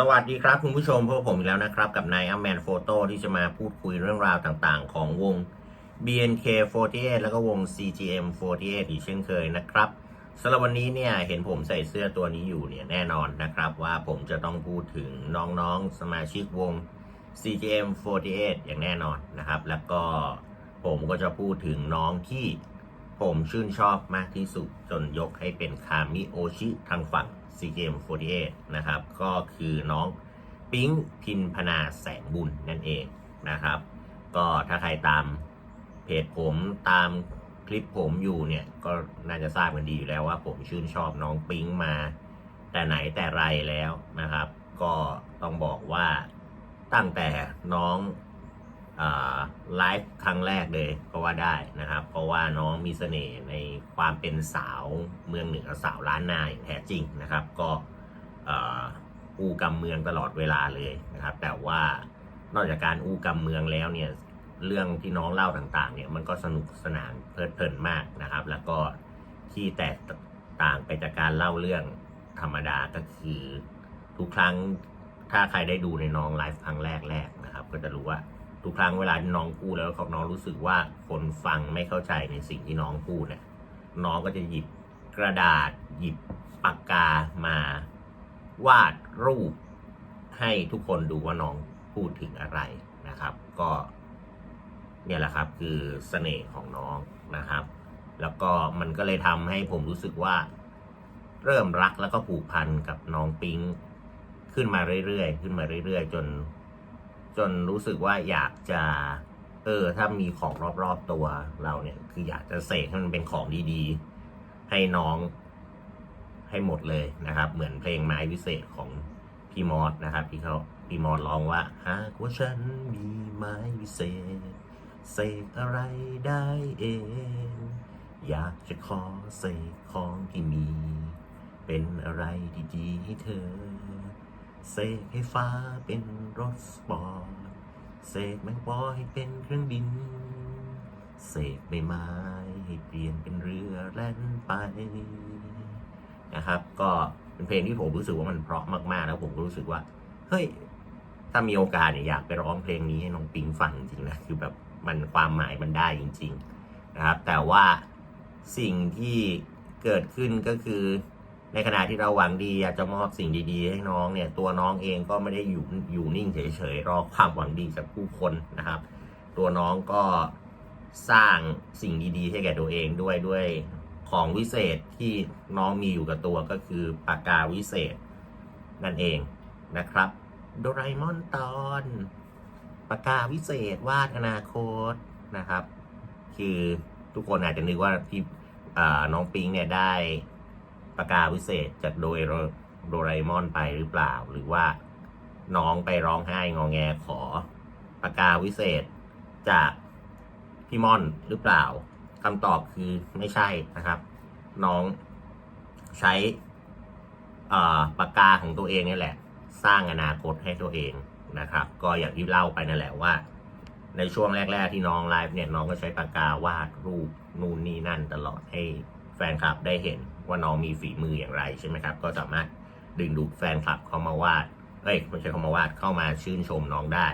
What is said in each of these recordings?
สวัสดีครับคุณผู้ชมพวกผมอีกแล้วนะครับ กับนายอัมแมนโฟโต้ที่จะมาพูดคุยเรื่องราวต่างๆ ของวง BNK48 แล้วก็วง CGM48 อีกเช่นเคยนะครับสำหรับวันนี้เนี่ยเห็นผมใส่เสื้อตัวนี้อยู่เนี่ยแน่นอนนะครับ ว่าผมจะต้องพูดถึงน้องๆสมาชิกวง CGM48 อย่างแน่นอนนะครับ แล้วก็ผมก็จะพูดถึงน้องที่ ผมชื่นชอบมากที่สุดจนยกให้เป็นคามิโอชิทางฝั่ง CGM48 นะครับ ก็คือน้องปิ๊งพินพนาแสงบุญนั่นเองนะครับ ก็ถ้าใครตามเพจผมตามคลิปผมอยู่เนี่ย ก็น่าจะทราบกันดีอยู่แล้วว่าผมชื่นชอบน้องปิ๊งมา แต่ไหนแต่ไรแล้วนะครับ ก็ต้องบอกว่าตั้งแต่น้อง ไลฟ์ครั้งแรกเลยก็ว่าได้นะครับ เพราะว่าน้องมีเสน่ห์ในความเป็นสาวเมืองเหนือสาวล้านนาอย่างแท้จริงนะครับ ก็อ่ออูกำเมืองตลอดเวลาเลยนะครับ แต่ว่านอกจากการอูกำเมืองแล้วเนี่ยเรื่องที่น้องเล่าต่างๆ เนี่ยมันก็สนุกสนานเพลิดเพลินมากนะครับ แล้วก็ที่แตกต่างไปจากการเล่าเรื่องธรรมดาก็คือทุกครั้งถ้าใครได้ดูในน้องไลฟ์ครั้งแรกๆนะครับ ก็จะรู้ว่า ทุกครั้งเวลาที่น้องพูดแล้วเขาน้องรู้สึกว่าคนฟังไม่เข้าใจในสิ่งที่น้องพูดเนี่ยน้องก็จะหยิบกระดาษ หยิบปากกามาวาดรูป ให้ทุกคนดูว่าน้องพูดถึงอะไรนะครับ ก็เนี่ยแหละครับคือเสน่ห์ของน้องนะครับ แล้วก็มันก็เลยทำให้ผมรู้สึกว่า เริ่มรักแล้วก็ผูกพันกับน้องปิงขึ้นมาเรื่อยๆ ขึ้นมาเรื่อยๆ จน จนรู้สึกว่าอยากจะ เออ ถ้ามีของรอบๆตัวเราเนี่ย คืออยากจะเสกให้มันเป็นของดีๆ ให้น้องให้หมดเลยนะครับ เหมือนเพลงไม้วิเศษของพี่มอสนะครับที่เขาพี่มอสร้องว่าหากว่าฉันมีไม้วิเศษ เสกอะไรได้เอง อยากจะขอเสกของที่มี เป็นอะไรดีๆให้เธอ เสกให้ฟ้าเป็นรถสปอร์ตเสกแมงปอให้เป็นเครื่องบิน เสกใบไม้ให้เปลี่ยนเป็นเรือแล่นไปนะครับ ก็เป็นเพลงที่ผมรู้สึกว่ามันเพราะมากๆ แล้วผมก็รู้สึกว่า เฮ้ย ถ้ามีโอกาสเนี่ยอยากไปร้องเพลงนี้ให้น้องปิงฟังจริงนะ คือแบบมันความหมายมันได้จริง ๆ นะครับ แต่ว่าสิ่งที่เกิดขึ้นก็คือ ในขณะที่เราหวังดีอยากจะมอบสิ่งดี ๆ ให้น้องเนี่ย ตัวน้องเองก็ไม่ได้อยู่อยู่นิ่งเฉยๆรอความหวังดีจากผู้คนนะครับ ตัวน้องก็สร้างสิ่งดีๆ ให้แก่ตัวเองด้วยด้วยของวิเศษที่น้องมีอยู่กับตัวก็คือปากกาวิเศษ นั่นเองนะครับ โดราเอมอนตอนปากกาวิเศษวาดอนาคตนะครับ คือทุกคนอาจจะนึกว่าพี่น้องปิงเนี่ยได้ ปากกาวิเศษจากโดยโดรมอนไปหรือเปล่า หรือว่าน้องไปร้องไห้งองแงขอปากกาวิเศษจากพี่ม่อนหรือเปล่าคำตอบคือไม่ใช่นะครับ น้องใช้ปากกาของตัวเองนี่แหละ สร้างอนาคตให้ตัวเองนะครับ ก็อย่างที่เล่าไปนั่นแหละว่า ในช่วงแรก ๆ ที่น้องไลฟ์เนี่ยน้องก็ใช้ปากกาวาดรูปนู่นนี่นั่นตลอดให้แฟนคลับได้เห็น ว่าน้องมีฝีมืออย่างไรใช่ไหมครับ ก็สามารถดึงดูดแฟนคลับเข้ามาวาดเอ้ยไม่ใช่เข้ามาวาดเข้ามาชื่นชมน้องได้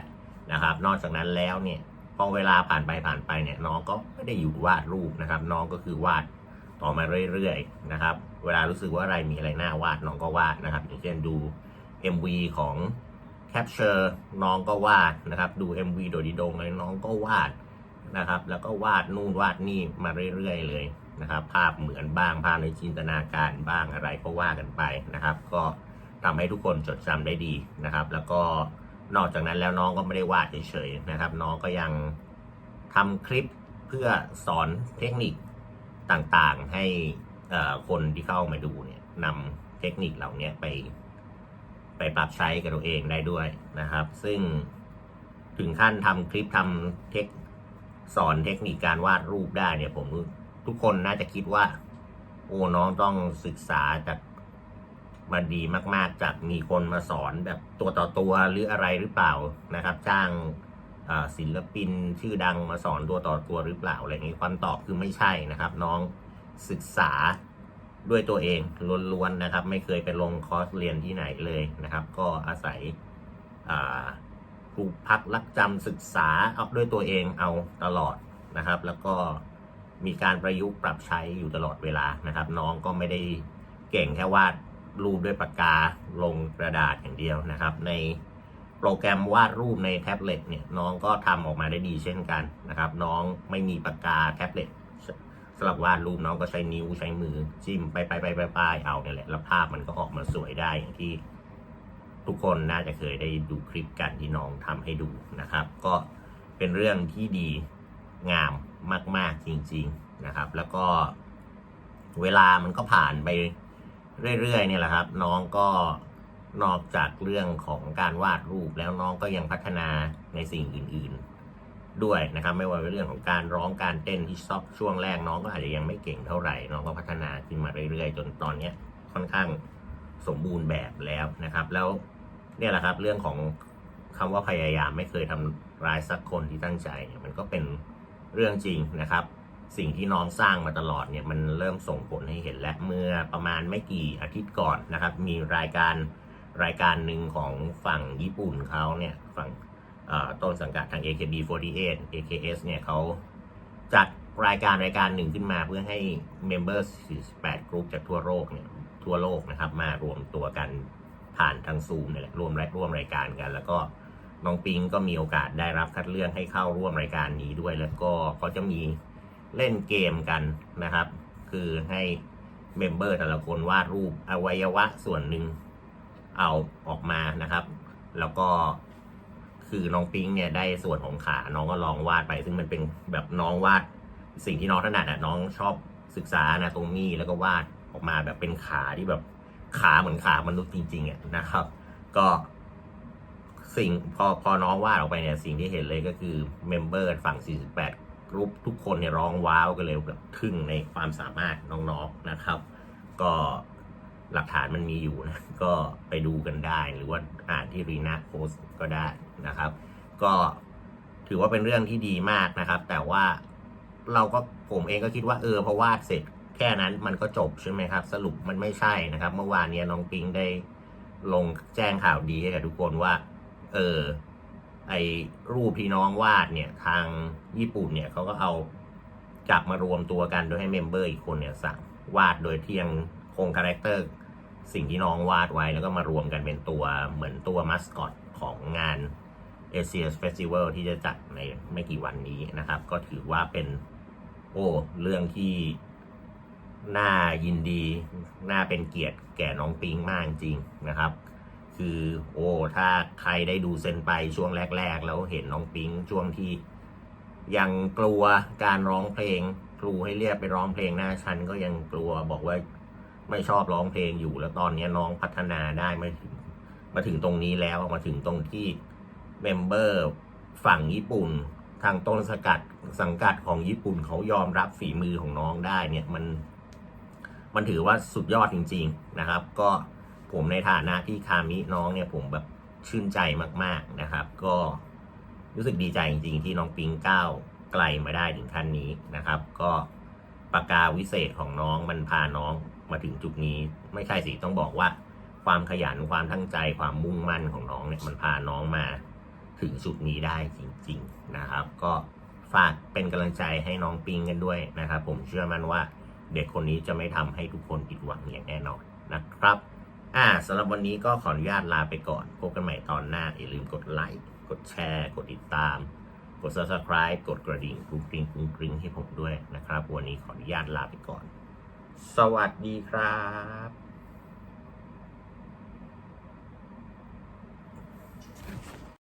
นะครับ นอกจากนั้นแล้วเนี่ยพอเวลาผ่านไปผ่านไปเนี่ยน้องก็ไม่ได้อยู่วาดรูปนะครับ น้องก็คือวาดต่อมาเรื่อยๆนะครับ เวลารู้สึกว่าอะไรมีอะไรน่าวาดน้องก็วาดนะครับอย่างเช่นดู MV ของ Capture น้องก็วาดนะครับ ดู MV โดดิดงเลยน้องก็วาดนะครับ แล้วก็วาดนู่นวาดนี่มาเรื่อยๆเลย นะครับภาพเหมือนบ้างภาพในจินตนาการบ้างอะไรก็ว่ากันไปนะครับ ก็ทำให้ทุกคนจดจำได้ดีนะครับ แล้วก็นอกจากนั้นแล้วน้องก็ไม่ได้วาดเฉยๆนะครับ น้องก็ยังทำคลิปเพื่อสอนเทคนิคต่างๆให้คนที่เข้ามาดูเนี่ยนำเทคนิคเหล่านี้ไป ไปปรับใช้กับตัวเองได้ด้วยนะครับ ซึ่งถึงขั้นทำคลิปทำเทคสอนเทคนิคการวาดรูปได้เนี่ยผม ทุกคนน่าจะคิดว่า โอ้น้องต้องศึกษาจากมาดีมาก ๆ จากมีคนมาสอนแบบตัวต่อตัวหรืออะไรหรือเปล่านะครับ จ้างศิลปินชื่อดังมาสอนตัวต่อตัวหรือเปล่าอะไรอย่างนี้ความตอบคือไม่ใช่นะครับ น้องศึกษาด้วยตัวเองล้วนๆนะครับ ไม่เคยไปลงคอร์สเรียนที่ไหนเลยนะครับ ก็อาศัยครูพักรักจำศึกษาเอาด้วยตัวเองเอาตลอดนะครับ แล้วก็ มีการประยุกต์ปรับใช้อยู่ตลอดเวลานะครับ น้องก็ไม่ได้เก่งแค่วาดรูปด้วยปากกาลงกระดาษอย่างเดียวนะครับ ในโปรแกรมวาดรูปในแท็บเล็ตเนี่ยน้องก็ทำออกมาได้ดีเช่นกันนะครับ น้องไม่มีปากกาแท็บเล็ตสำหรับวาดรูปน้องก็ใช้นิ้วใช้มือจิ้มไปไปไปไปไปเอาเนี่ยแหละแล้วภาพมันก็ออกมาสวยได้อย่างที่ทุกคนน่าจะเคยได้ดูคลิปกันที่น้องทำให้ดูนะครับ ก็เป็นเรื่องที่ดี งามมาก ๆ จริง ๆนะครับ แล้วก็เวลามันก็ผ่านไปเรื่อย ๆ เนี่ยแหละครับ น้องก็นอกจากเรื่องของการวาดรูปแล้วน้องก็ยังพัฒนาในสิ่งอื่น ๆ ด้วยนะครับ ไม่ว่าเป็นเรื่องของการร้องการเต้นที่ชอบช่วงแรกน้องก็อาจจะยังไม่เก่งเท่าไหร่ น้องก็พัฒนาขึ้นมาเรื่อย ๆ จนตอนเนี้ยค่อนข้างสมบูรณ์แบบแล้วนะครับ แล้วเนี่ยแหละครับ เรื่องของคำว่าพยายามไม่เคยทำร้ายสักคนที่ตั้งใจเนี่ยมันก็เป็น เรื่องจริงนะครับ สิ่งที่น้องสร้างมาตลอดเนี่ยมันเริ่มส่งผลให้เห็นและเมื่อประมาณไม่กี่อาทิตย์ก่อนนะครับ มีรายการรายการหนึ่งของฝั่งญี่ปุ่นเขาเนี่ยฝั่งต้นสังกัดทาง AKB48 AKS เนี่ยเขาจัดรายการรายการหนึ่งขึ้นมาเพื่อให้ Members 48กรุ๊ปจากทั่วโลกเนี่ยทั่วโลกนะครับ มารวมตัวกันผ่านทางซูมเนี่ยแหละรวมร่วมรายการกัน แล้วก็ น้องปิงก็มีโอกาสได้รับคัดเลือกให้เข้าร่วมรายการนี้ด้วยแล้วก็เขาจะมีเล่นเกมกันนะครับ คือให้เมมเบอร์แต่ละคนวาดรูปอวัยวะส่วนหนึ่งเอาออกมานะครับ แล้วก็คือน้องปิงเนี่ยได้ส่วนของขาน้องก็ลองวาดไป ซึ่งมันเป็นแบบน้องวาดสิ่งที่น้องถนัดอะน้องชอบศึกษาอนาโตมีแล้วก็วาดออกมาแบบเป็นขาที่แบบขาเหมือนขามนุษย์จริงๆอะนะครับ ก็ สิ่งพอพอน้องวาดออกไปเนี่ยสิ่งที่เห็นเลยก็คือเมมเบอร์ฝั่ง 48กรุ๊ปทุกคนเนี่ยร้องว้าวกันเลยแบบทึ่งในความสามารถน้องๆนะครับ ก็หลักฐานมันมีอยู่นะก็ไปดูกันได้หรือว่าอ่านที่รีนาโพสก็ได้นะครับ ก็ถือว่าเป็นเรื่องที่ดีมากนะครับ แต่ว่าเราก็ผมเองก็คิดว่าเออพอวาดเสร็จแค่นั้นมันก็จบใช่ไหมครับ สรุปมันไม่ใช่นะครับ เมื่อวานเนี้ยน้องปิงได้ลงแจ้งข่าวดีให้กับทุกคนว่า เออไอรูปที่น้องวาดเนี่ย ทางญี่ปุ่นเนี่ยเขาก็เอาจับมารวมตัวกันโดยให้เมมเบอร์อีกคนเนี่ยสั่งวาดโดยที่ยังคงคาแรคเตอร์สิ่งที่น้องวาดไว้แล้วก็มารวมกันเป็นตัวเหมือนตัวมัสคอตของงาน a s i a Festival ที่จะจัดในไม่กี่วันนี้นะครับ ก็ถือว่าเป็น โอ้เรื่องที่น่ายินดี น่าเป็นเกียรติแก่น้องปิงมากจริงนะครับ คือโอ้ถ้าใครได้ดูเซนไปช่วงแรก ๆ แล้วเห็นน้องปิงช่วงที่ ยังกลัวการร้องเพลง ครูให้เรียกไปร้องเพลงหน้าชั้นก็ยังกลัวบอกว่าไม่ชอบร้องเพลงอยู่แล้วตอนนี้น้องพัฒนาได้มาถึงมาถึงตรงนี้แล้วมาถึงตรงที่เมมเบอร์ฝั่งญี่ปุ่น ทางต้นสกัดสังกัดของญี่ปุ่นเขายอมรับฝีมือของน้องได้เนี่ยมัน มันถือว่าสุดยอดจริง ๆนะครับ ก็ ผมในฐานะที่คามิน้องเนี่ยผมแบบชื่นใจมากๆนะครับ ก็รู้สึกดีใจจริงๆ ที่น้องปิงก้าวไกลมาได้ถึงขั้นนี้นะครับ ก็ปากกาวิเศษของน้องมันพาน้องมาถึงจุดนี้ ไม่ใช่สิต้องบอกว่า ความขยันความตั้งใจความมุ่งมั่นของน้องเนี่ยมันพาน้องมาถึงจุดนี้ได้จริง ๆนะครับ ก็ฝากเป็นกำลังใจให้น้องปิงกันด้วยนะครับ ผมเชื่อมั่นว่าเด็กคนนี้จะไม่ทำให้ทุกคนผิดหวังอย่างแน่นอนนะครับ อ่าสำหรับวันนี้ก็ขออนุญาตลาไปก่อน พบกันใหม่ตอนหน้า อย่าลืมกดไลค์ กดแชร์ กดติดตาม กด subscribe กดกระดิ่งกรุ้งกริ้งกรุ้งกริ้งให้ผมด้วยนะครับ วันนี้ขออนุญาตลาไปก่อน สวัสดีครับ